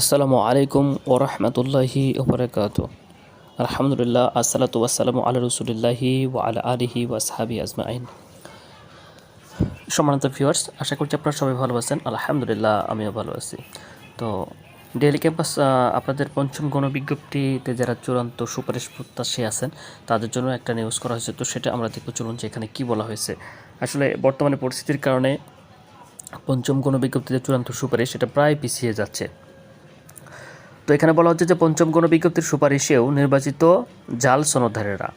আসসালামু আলাইকুম ওরহমতুল্লাহি ওবরাকাত আলহামদুলিল্লাহ, আসসালাতু আসসালামু আল্লাহ রসুলিল্লাহি ওয়া আলা আলিহি ওয়াসহাবি আজমাইন। সম্মানিত ভিউয়ার্স আশা করছি আপনারা সবাই ভালো আছেন। আলহামদুলিল্লাহ, আমিও ভালো আছি। তো ডেইলি ক্যাম্পাস আপনাদের পঞ্চম গণবিজ্ঞপ্তিতে যারা চূড়ান্ত সুপারিশ প্রত্যাশী আছেন, তাদের জন্য একটা নিউজ করা হয়েছে। তো সেটা আমরা দেখব। চলুন যে এখানে কী বলা হয়েছে। আসলে বর্তমানে পরিস্থিতির কারণে পঞ্চম গণবিজ্ঞপ্তিতে চূড়ান্ত সুপারিশ, সেটা প্রায় পিছিয়ে যাচ্ছে। তো এখানে বলা হচ্ছে যে, পঞ্চম গণবিজ্ঞপ্তির সুপারিশেও নির্বাচিত জাল সনদধারীরা।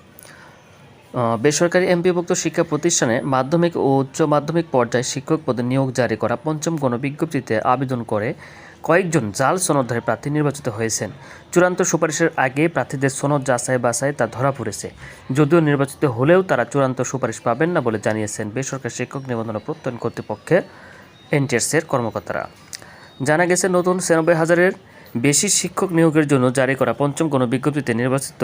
বেসরকারি এমপিভুক্ত শিক্ষা প্রতিষ্ঠানে মাধ্যমিক ও উচ্চ মাধ্যমিক পর্যায়ে শিক্ষক পদে নিয়োগ জারি করা পঞ্চম গণবিজ্ঞপ্তিতে আবেদন করে কয়েকজন জাল সনদধারী প্রার্থী নির্বাচিত হয়েছেন। চূড়ান্ত সুপারিশের আগে প্রার্থীদের সনদ যাচাই বাছাই তা ধরা পড়েছে। যদিও নির্বাচিত হলেও তারা চূড়ান্ত সুপারিশ পাবেন না বলে জানিয়েছেন বেসরকারি শিক্ষক নিবন্ধন প্রত্যয়ন কর্তৃপক্ষের এনটিএসের কর্মকর্তারা। জানা গেছে, নতুন ছিয়ানব্বই হাজারের বেশি শিক্ষক নিয়োগের জন্য জারি করা পঞ্চম কোনো বিজ্ঞপ্তিতে নির্বাচিত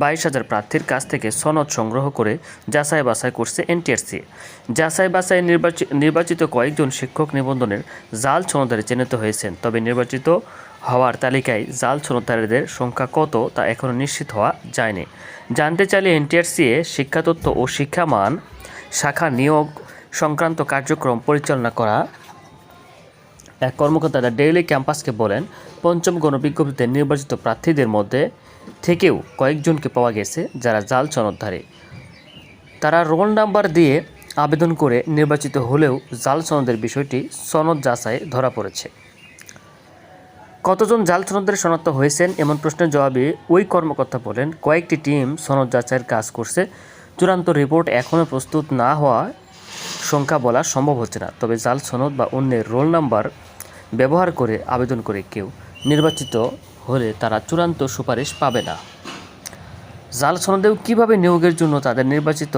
বাইশ হাজার প্রার্থীর কাছ থেকে সনদ সংগ্রহ করে যাচাই বাছাই করছে এনটিআরসি। যাচাই বাছাই নির্বাচিত কয়েকজন শিক্ষক নিবন্ধনের জাল সনদারে চিহ্নিত হয়েছেন, তবে নির্বাচিত হওয়ার তালিকায় জাল সনদারীদের সংখ্যা কত তা এখনও নিশ্চিত হওয়া যায়নি। জানতে চাইলে এনটিআরসি এ শিক্ষাতত্ত্ব ও শিক্ষামান শাখা নিয়োগ সংক্রান্ত কার্যক্রম পরিচালনা করা এক কর্মকর্তা দ্য ডেইলি ক্যাম্পাসকে বলেন, পঞ্চম গণবিজ্ঞপ্তিতে নির্বাচিত প্রার্থীদের মধ্যে থেকেও কয়েকজনকে পাওয়া গেছে যারা জাল সনদধারী তারা রোল নাম্বার দিয়ে আবেদন করে নির্বাচিত হলেও জাল সনদের বিষয়টি সনদ যাচাই ধরা পড়েছে। কতজন জাল সনদের শনাক্ত হয়েছেন এমন প্রশ্নের জবাবে ওই কর্মকর্তা বলেন, কয়েকটি টিম সনদ যাচাইয়ের কাজ করছে। চূড়ান্ত রিপোর্ট এখনও প্রস্তুত না হওয়া সংখ্যা বলা সম্ভব হচ্ছে না, তবে জাল সনদ বা অন্যের রোল নাম্বার ব্যবহার করে আবেদন করে কেউ নির্বাচিত হলে তারা চূড়ান্ত সুপারিশ পাবে না। জাল সনদেও কীভাবে নিয়োগের জন্য তাদের নির্বাচিত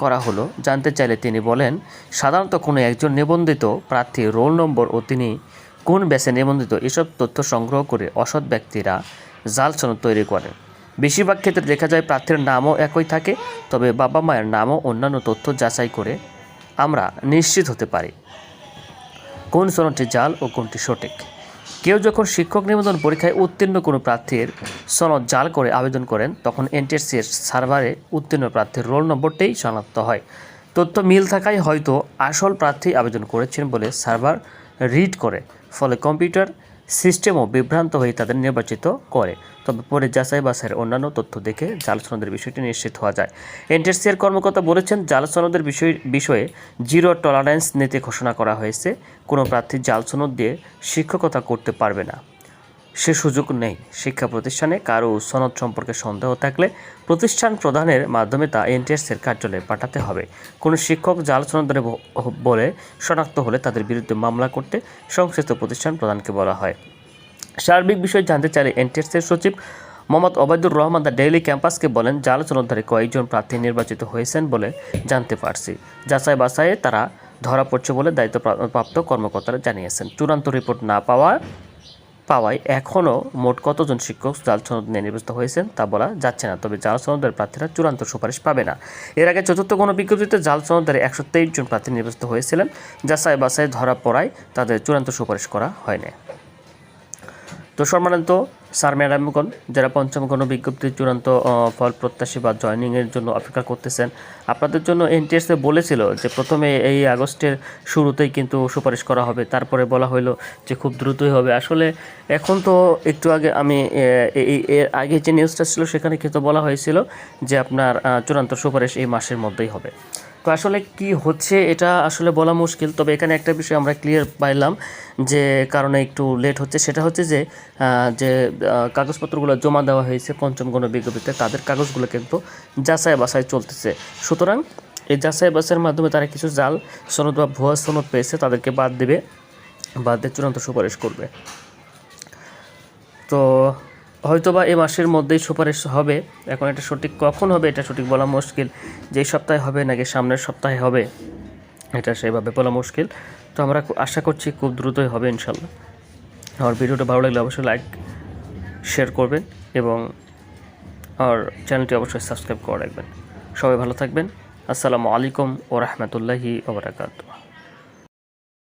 করা হলো জানতে চাইলে তিনি বলেন, সাধারণত কোনো একজন নিবন্ধিত প্রার্থী রোল নম্বর ও তিনি কোন ব্যাচে নিবন্ধিত এসব তথ্য সংগ্রহ করে অসৎ ব্যক্তিরা জাল সনদ তৈরি করেন। বেশিরভাগ ক্ষেত্রে দেখা যায় প্রার্থীর নামও একই থাকে, তবে বাবা মায়ের নামও অন্যান্য তথ্য যাচাই করে আমরা নিশ্চিত হতে পারি। কোন সনদটি জাল ও কোনটি সঠিক? কেউ যখন শিক্ষক নিবন্ধন পরীক্ষায় উত্তীর্ণ কোনো প্রার্থীর সনদ জাল করে আবেদন করেন, তখন এনটিএসসির সার্ভারে উত্তীর্ণ প্রার্থীর রোল নম্বরটাই শনাক্ত হয়। তথ্য মিল থাকায় হয়তো আসল প্রার্থী আবেদন করেছেন বলে সার্ভার রিড করে, ফলে কম্পিউটার সিস্টেমও বিভ্রান্ত হয়ে তাদের নির্বাচিত করে। তবে পরে যাচাই বাছাইয়ের অন্যান্য তথ্য দেখে জাল সনদের বিষয়টি নিশ্চিত হওয়া যায়। এনটিএসসি কর্মকর্তা বলেছেন, জাল সনদের বিষয় বিষয়ে জিরো টলারেন্স নীতি ঘোষণা করা হয়েছে। কোনো প্রার্থী জাল সনদ দিয়ে শিক্ষকতা করতে পারবে না। সে সুযোগ নেই। শিক্ষা প্রতিষ্ঠানে কারও সনদ সম্পর্কে সন্দেহ থাকলে প্রতিষ্ঠান প্রধানের মাধ্যমে তা এনটিএসের কার্যালয়ে পাঠাতে হবে। কোনো শিক্ষক জাল সনদরে বলে শনাক্ত হলে তাদের বিরুদ্ধে মামলা করতে সংশ্লিষ্ট প্রতিষ্ঠান প্রধানকে বলা হয়। সার্বিক বিষয় জানতে চাইলে এনটিএসের সচিব মোহাম্মদ ওবায়দুর রহমান দ্য ডেইলি ক্যাম্পাসকে বলেন, জাল সনদধারী কয়েকজন প্রার্থী নির্বাচিত হয়েছেন বলে জানতে পারছি। যাচাই বাছাইয়ে তারা ধরা পড়ছে বলে দায়িত্বপ্রাপ্ত কর্মকর্তারা জানিয়েছেন। চূড়ান্ত রিপোর্ট না পাওয়া পাওয়ায় এখনও মোট কতজন শিক্ষক জাল সনদ নিয়ে নির্বাচিত হয়েছেন তা বলা যাচ্ছে না, তবে জাল সনদের প্রার্থীরা চূড়ান্ত সুপারিশ পাবে না। এর আগে চতুর্থ কোনো বিজ্ঞপ্তিতে জাল সনদের একশো তেইশ জন প্রার্থী নির্বাচিত হয়েছিলেন। যা সাই বাছাই ধরা পড়ায় তাদের চূড়ান্ত সুপারিশ করা হয়নি। তো সম্মানিত স্যার, ম্যাডামগণ, যারা পঞ্চম কোনো বিজ্ঞপ্তির চূড়ান্ত ফল প্রত্যাশী বা জয়নিংয়ের জন্য অপেক্ষা করতেছেন, আপনাদের জন্য এনটিএসএ বলেছিল যে প্রথমে এই আগস্টের শুরুতেই কিন্তু সুপারিশ করা হবে। তারপরে বলা হলো যে খুব দ্রুতই হবে। আসলে এখন তো একটু আগে আমি এর আগে যে নিউজটা ছিল সেখানে কিন্তু বলা হয়েছিল যে আপনার চূড়ান্ত সুপারিশ এই মাসের মধ্যেই হবে। তো আসলে কি হচ্ছে এটা আসলে বলা মুশকিল। তবে এখানে একটা বিষয় আমরা ক্লিয়ার পাইলাম যে কারণে একটু লেট হচ্ছে। সেটা হচ্ছে যে যে কাগজপত্রগুলো জমা দেওয়া হয়েছে পঞ্চম গণ বিজ্ঞপ্তিতে তাদের কাগজগুলো কিন্তু যাচাই বাছাই চলতেছে। সুতরাং এই যাচাই বাছাইয়ের মাধ্যমে তারা কিছু জাল, সনদ বা ভুয়া সনদ পেয়েছে, তাদেরকে বাদ দেবে, বাদ দিয়ে চূড়ান্ত সুপারিশ করবে। তো হয়তোবা এ মাসের মধ্যেই সুপারিশ হবে। এখন এটা সঠিক কখন হবে, এটা সঠিক বলা মুশকিল। যে এই সপ্তাহে হবে নাকি সামনের সপ্তাহে হবে, এটা সেভাবে বলা মুশকিল। তো আমরা আশা করছি খুব দ্রুতই হবে ইনশাল্লাহ। আমার ভিডিওটা ভালো লাগলে অবশ্যই লাইক, শেয়ার করবেন এবং আর চ্যানেলটি অবশ্যই সাবস্ক্রাইব করে রাখবেন। সবাই ভালো থাকবেন। আসসালামু আলাইকুম ও রহমতুল্লাহি ওবরাকাতু